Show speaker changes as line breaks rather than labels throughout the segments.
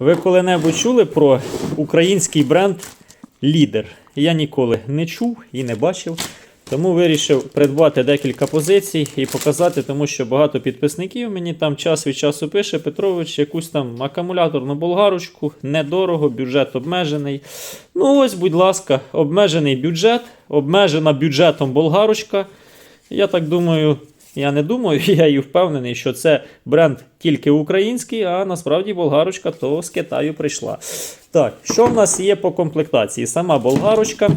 Ви коли-небудь чули про український бренд Лідер? Я ніколи не чув і не бачив. Тому вирішив придбати декілька позицій і показати, тому що багато підписників мені там час від часу пише Петрович, якусь там акумуляторну болгарочку, недорого, бюджет обмежений. Ну ось, будь ласка, обмежений бюджет, обмежена бюджетом болгарочка. Я так думаю, я не думаю, я і впевнений, що це бренд тільки український, а насправді болгарочка то з Китаю прийшла. Так, що в нас є по комплектації? Сама болгарочка.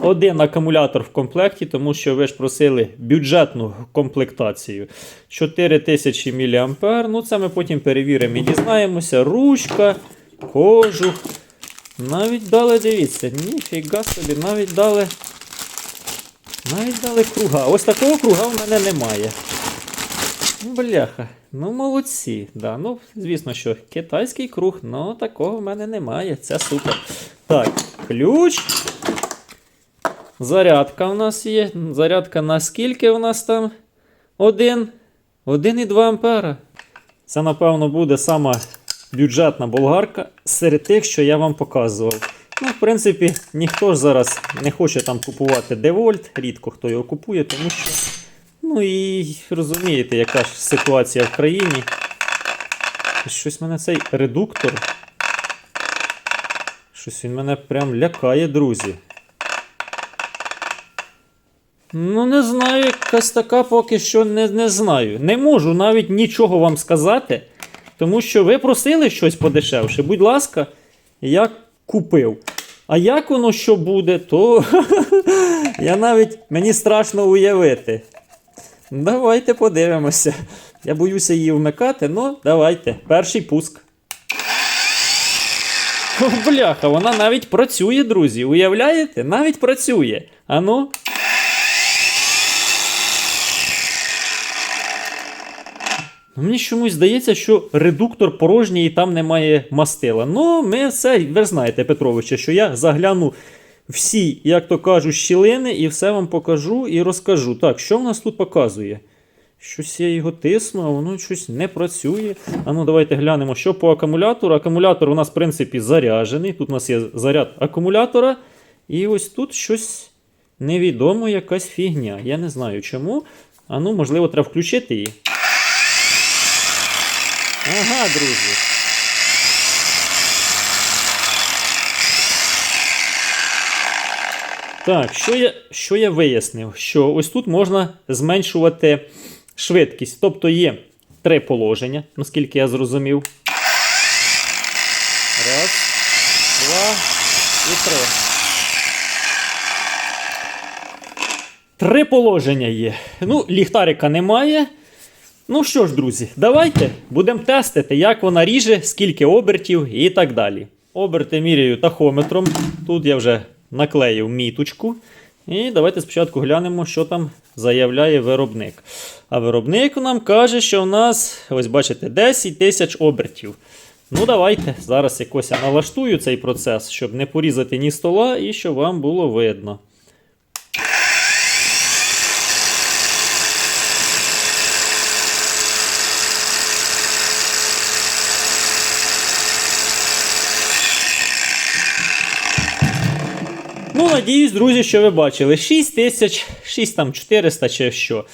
Один акумулятор в комплекті, тому що ви ж просили бюджетну комплектацію. 4000 мА. Ну, це ми потім перевіримо і дізнаємося. Ручка, кожух. Навіть дали, дивіться, ніфіга собі, навіть дали. Навіть дали круга. Ось такого круга в мене немає. Ну, Бляха, ну молодці. Да, ну, звісно, що китайський круг, але такого в мене немає. Це супер. Так, ключ. Зарядка у нас є. Зарядка на скільки у нас там? Один. 1,2 ампера. Це, напевно, буде сама бюджетна болгарка серед тих, що я вам показував. Ну, в принципі, ніхто ж зараз не хоче там купувати Девольт, рідко хто його купує, тому що. Ну і розумієте, яка ж ситуація в країні. Щось мене цей редуктор. Щось він мене прям лякає, друзі. Ну, не знаю, якась така поки що не, не знаю. Не можу навіть нічого вам сказати, тому що ви просили щось подешевше. Будь ласка, я купив. А як воно що буде, то я навіть мені страшно уявити. Давайте подивимося. Я боюся її вмикати, ну давайте. Перший пуск. Бляха, вона навіть працює, друзі. Уявляєте? Навіть працює. Ану. Ну, Мені чомусь здається, що редуктор порожній і там немає мастила. Ну, ми все, ви знаєте, Петровича, що я загляну всі, як то кажуть, щілини і все вам покажу і розкажу. Так, що в нас тут показує? Щось я його тисну, а воно щось не працює. А ну давайте глянемо, що по акумулятору. Акумулятор у нас, в принципі, заряджений. Тут у нас є заряд акумулятора. І ось тут щось невідомо, якась фігня. Я не знаю чому. А ну, можливо, треба включити її. Ага, друзі. Так, що я, що я вияснив? Що ось тут можна зменшувати швидкість. Тобто є три положення, наскільки я зрозумів. Раз, два і три. Три положення є. Ну, ліхтарика немає. Ну що ж, друзі, давайте будемо тестити, як вона ріже, скільки обертів і так далі. Оберти міряю тахометром. Тут я вже наклеїв міточку. І давайте спочатку глянемо, що там заявляє виробник. А виробник нам каже, що у нас, ось бачите, 10 тисяч обертів. Ну, давайте зараз якось я налаштую цей процес, щоб не порізати ні стола і щоб вам було видно. Ну, надіюсь, друзі, що ви бачили. 6 тисяч, 6 там 400 чи що.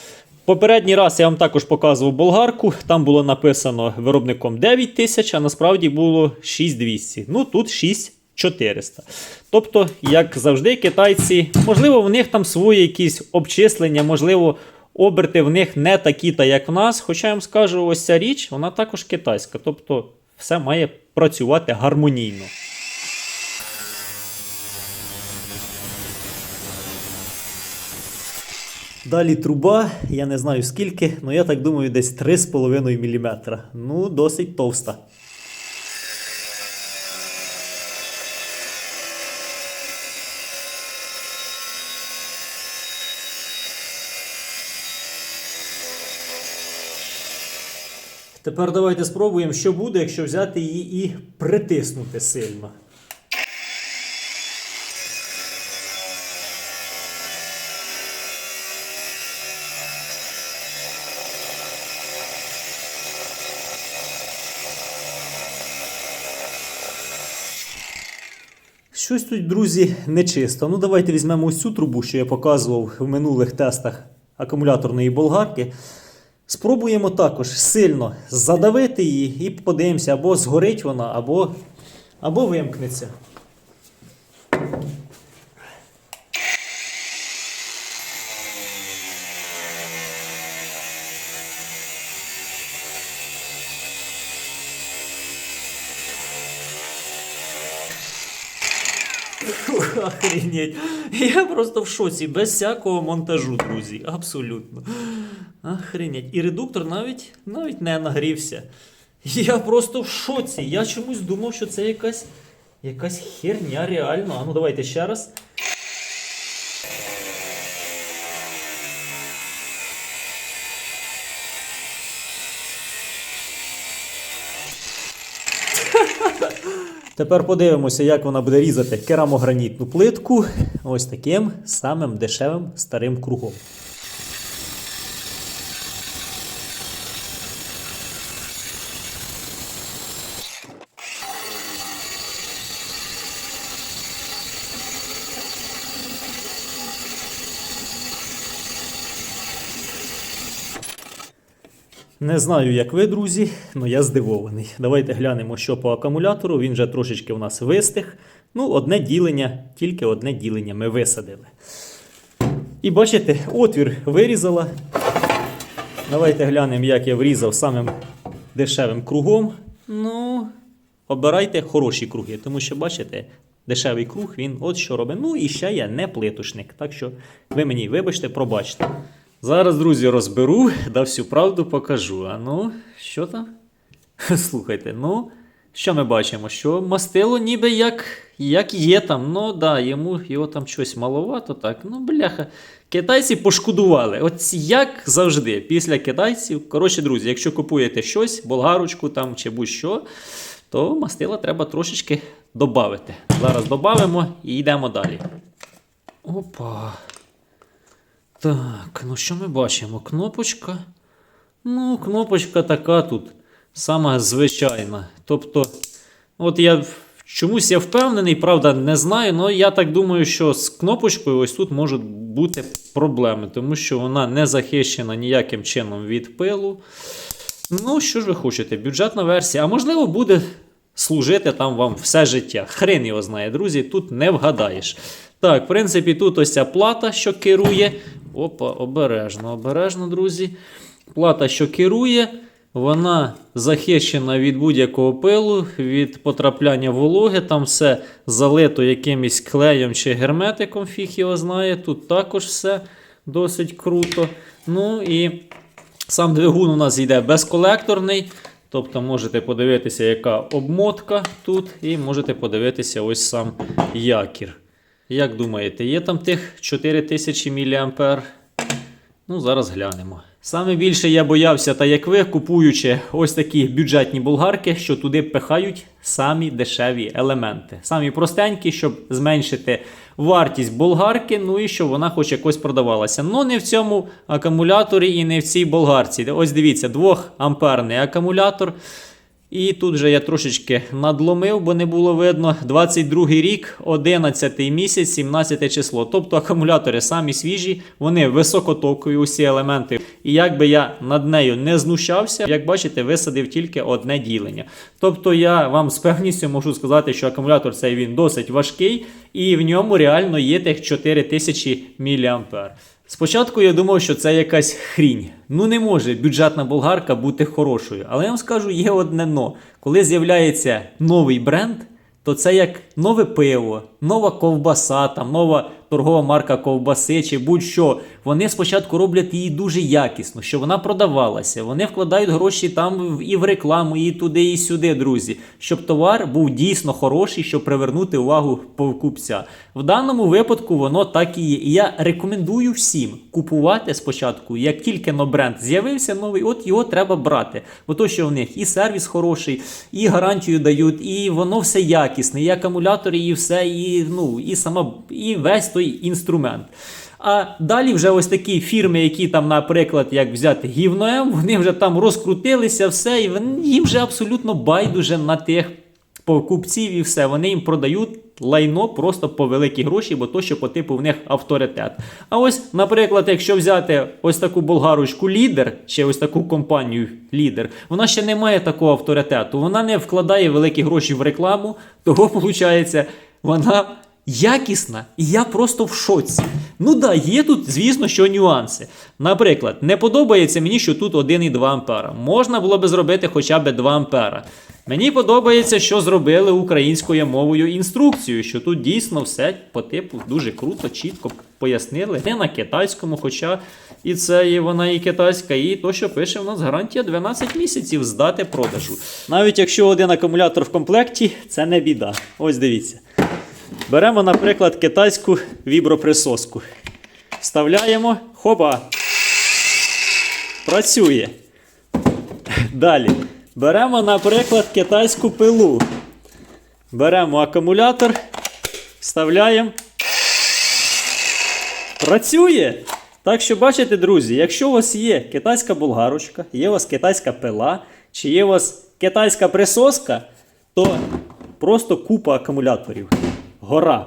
Попередній раз я вам також показував болгарку. Там було написано виробником 9 тисяч, а насправді було 6200. Ну тут 6400. Тобто, як завжди, китайці, можливо, в них там свої якісь обчислення, можливо, оберти в них не такі, та як в нас. Хоча я вам скажу, ось ця річ, вона також китайська. Тобто, все має працювати гармонійно. Далі труба, я не знаю скільки, але я так думаю, десь 3,5 мм. Ну, досить товста. Тепер давайте спробуємо, що буде, якщо взяти її і притиснути сильно. Щось тут, друзі, нечисто. Ну, давайте візьмемо ось цю трубу, що я показував в минулих тестах акумуляторної болгарки. Спробуємо також сильно задавити її і подивимося, або згорить вона, або, або вимкнеться. Охренеть. Я просто в шоці, без всякого монтажу, друзі. Абсолютно. Охренеть. І редуктор навіть, навіть не нагрівся. Я просто в шоці. Я чомусь думав, що це якась, якась херня реально. А ну давайте ще раз. Тепер подивимося, як вона буде різати керамогранітну плитку ось таким самим дешевим старим кругом. Не знаю, як ви, друзі, але я здивований. Давайте глянемо, що по акумулятору. Він вже трошечки у нас вистих. Ну, одне ділення, тільки одне ділення ми висадили. І бачите, отвір вирізала. Давайте глянемо, як я врізав самим дешевим кругом. Ну, обирайте хороші круги, тому що, бачите, дешевий круг, він от що робить. Ну і ще я не плиточник. Так що ви мені, вибачте, пробачте. Зараз, друзі, розберу, да всю правду покажу. А ну, що там? Слухайте, ну, що ми бачимо? Що мастило ніби як, як є там. Ну, да, йому його там щось маловато, так. Ну, бляха. Китайці пошкодували. От як завжди, після китайців. Коротше, друзі, якщо купуєте щось, болгарочку там чи будь-що, то мастила треба трошечки додати. Зараз додамо і йдемо далі. Опа. Так, ну що ми бачимо? Кнопочка. Ну, кнопочка така тут, сама звичайна. Тобто, от я чомусь я впевнений, правда, не знаю, але я так думаю, що з кнопочкою ось тут можуть бути проблеми, тому що вона не захищена ніяким чином від пилу. Ну, що ж ви хочете, бюджетна версія, а можливо, буде служити там вам все життя. Хрен його знає, друзі, тут не вгадаєш. Так, в принципі, тут ось ця плата, що керує. Опа, обережно, обережно, друзі. Плата, що керує, вона захищена від будь-якого пилу, від потрапляння вологи. Там все залито якимось клеєм чи герметиком, фіг його знає. Тут також все досить круто. Ну і Сам двигун у нас йде безколекторний. Тобто можете подивитися, яка обмотка тут, і можете подивитися ось сам якір. Як думаєте, є там тих 4000 мА? Ну, зараз глянемо. Саме більше я боявся, та як ви, купуючи ось такі бюджетні болгарки, що туди пихають самі дешеві елементи. Самі простенькі, щоб зменшити вартість болгарки, ну і щоб вона хоч якось продавалася. Ну не в цьому акумуляторі і не в цій болгарці. Ось дивіться, 2 амперний акумулятор. І тут же я трошечки надломив, бо не було видно. 22 рік, 11 місяць, 17 число. Тобто акумулятори самі свіжі, вони високотокові, усі елементи. І як би я над нею не знущався, як бачите, висадив тільки одне ділення. Тобто я вам з певністю можу сказати, що акумулятор цей він досить важкий, і в ньому реально є тих 4000 мА. Спочатку я думав, що це якась хрінь. Ну не може бюджетна болгарка бути хорошою. Але я вам скажу, є одне но. Коли з'являється новий бренд, то це як нове пиво, нова ковбаса, там, нова торгова марка ковбаси чи будь-що. Вони спочатку роблять її дуже якісно, щоб вона продавалася. Вони вкладають гроші там і в рекламу, і туди, і сюди, друзі. Щоб товар був дійсно хороший, щоб привернути увагу покупця. В даному випадку воно так і є. І я рекомендую всім купувати спочатку, як тільки но бренд з'явився новий, от його треба брати. Бо то, що в них і сервіс хороший, і гарантію дають, і воно все якісне, і акумулятори, і все, і ну, і сама, і весь той інструмент. А далі вже ось такі фірми, які там, наприклад, як взяти Гівноем, вони вже там розкрутилися, все, і їм вже абсолютно байдуже на тих покупців і все. Вони їм продають лайно просто по великі гроші, бо то, що по типу в них авторитет. А ось, наприклад, якщо взяти ось таку болгарочку лідер, чи ось таку компанію лідер, вона ще не має такого авторитету. Вона не вкладає великі гроші в рекламу, того виходить, вона. Якісна, і я просто в шоці. Ну да, є тут, звісно, що нюанси. Наприклад, не подобається мені, що тут 1,2 ампера. Можна було би зробити хоча б 2 ампера. Мені подобається, що зробили українською мовою інструкцію, що тут дійсно все по типу дуже круто, чітко пояснили. Не на китайському, хоча і це і вона і китайська, і то, що пише в нас гарантія 12 місяців здати продажу. Навіть якщо один акумулятор в комплекті, це не біда. Ось дивіться. Беремо, наприклад, китайську віброприсоску. Вставляємо, хоба. Працює. Далі. Беремо, наприклад, китайську пилу. Беремо акумулятор, вставляємо. Працює. Так що, бачите, друзі, якщо у вас є китайська болгарочка, є у вас китайська пила, чи є у вас китайська присоска, то просто купа акумуляторів. Гора.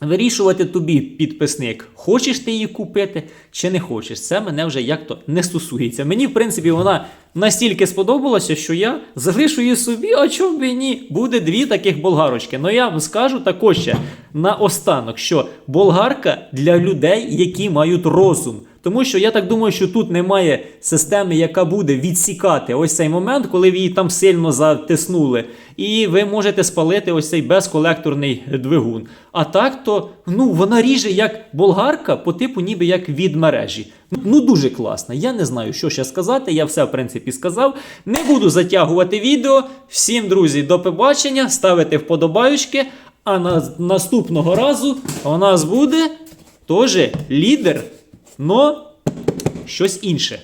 Вирішувати тобі, підписник, хочеш ти її купити чи не хочеш. Це мене вже як то не стосується. Мені, в принципі, вона настільки сподобалася, що я залишу її собі, а чому б і ні? Буде дві таких болгарочки. Ну я вам скажу також ще наостанок, що болгарка для людей, які мають розум. Тому що я так думаю, що тут немає системи, яка буде відсікати ось цей момент, коли ви її там сильно затиснули. І ви можете спалити ось цей безколекторний двигун. А так то ну, вона ріже як болгарка, по типу, ніби як від мережі. Ну дуже класно. Я не знаю, що ще сказати. Я все в принципі сказав. Не буду затягувати відео. Всім, друзі, до побачення. Ставите вподобаючки. А на наступного разу у нас буде теж лідер, но щось інше.